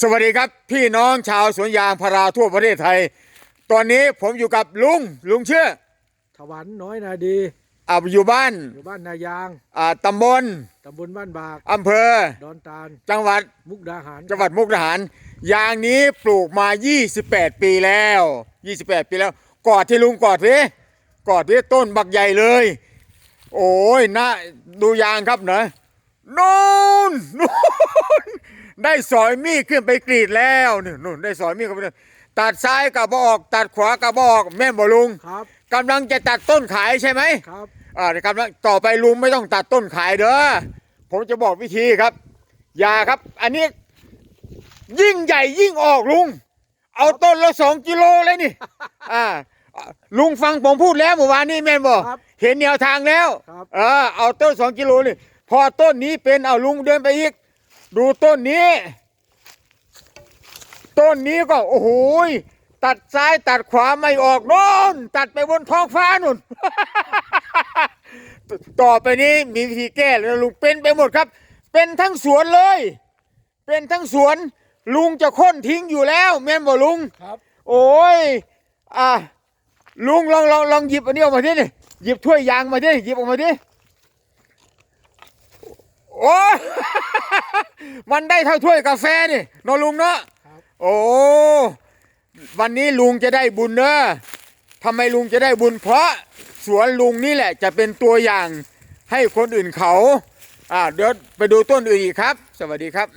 สวัสดีครับพี่น้องชาวสวนยางพาราทั่วประเทศไทย ตอนนี้ผมอยู่กับลุงลุงเชื่อถวันน้อยนาดีอ่าอยู่บ้านอยู่บ้านนายางอ่าตำบลตำบลบ้านบากอำเภอ ดอนตาล จังหวัดมุกดาหารจังหวัดมุกดาหาร ยางนี้ปลูกมา 28 ปีแล้ว 28 ปีแล้ว กอดที่ลุงกอดสิกอดที่ต้นบักใหญ่เลย โอ้ยนะดูยางครับเนอะนู่นนู่น ได้สอยมีดขึ้นไปกรีดแล้วนี่นู่นได้สอยมีดเข้าไปตัดซ้ายกับบออก ตัดขวากับบออก แม่นบ่ลุงครับกำลังจะตัดต้นขายใช่ไหมครับอ่านะครับแล้วต่อไปลุงไม่ต้องตัดต้นขายเด้อผมจะบอกวิธีครับอย่าครับ อันนี้ ยิ่งใหญ่ยิ่งออกลุง เอาต้นละสองกิโลเลยนี่อ่าลุงฟังผมพูดแล้วเมื่อวานนี้แม่นบอกครับเห็นแนวทางแล้วครับเออเอาต้นสองกิโลนี่พอต้นนี้เป็นเอาลุงเดินไปอีก ดูต้นนี้ ต้นนี้ก็โอ้โหยตัดซ้ายตัดขวาไม่ออกโน่นตัดไปบนท้องฟ้านุ่น ต่อไปนี้มีวิธีแก้แล้วลุงเป็นไปหมดครับ เป็นทั้งสวนเลย เป็นทั้งสวน ลุงจะโค้นทิ้งอยู่แล้วแม่นบ่ลุงครับ โอ้ยอะลุงลองลองลองหยิบอันนี้ออกมาดินี่หยิบถ้วยยางมาดิหยิบออกมาดิ โอ้ มันได้เท่าถ้วยกาแฟนี่เนอะลุงเนาะครับโอ้ วันนี้ลุงจะได้บุญเนอะทำไมลุงจะได้บุญเพราะสวนลุงนี่แหละจะเป็นตัวอย่างให้คนอื่นเขา อ่าเดี๋ยวไปดูต้นอื่นอีกครับ สวัสดีครับ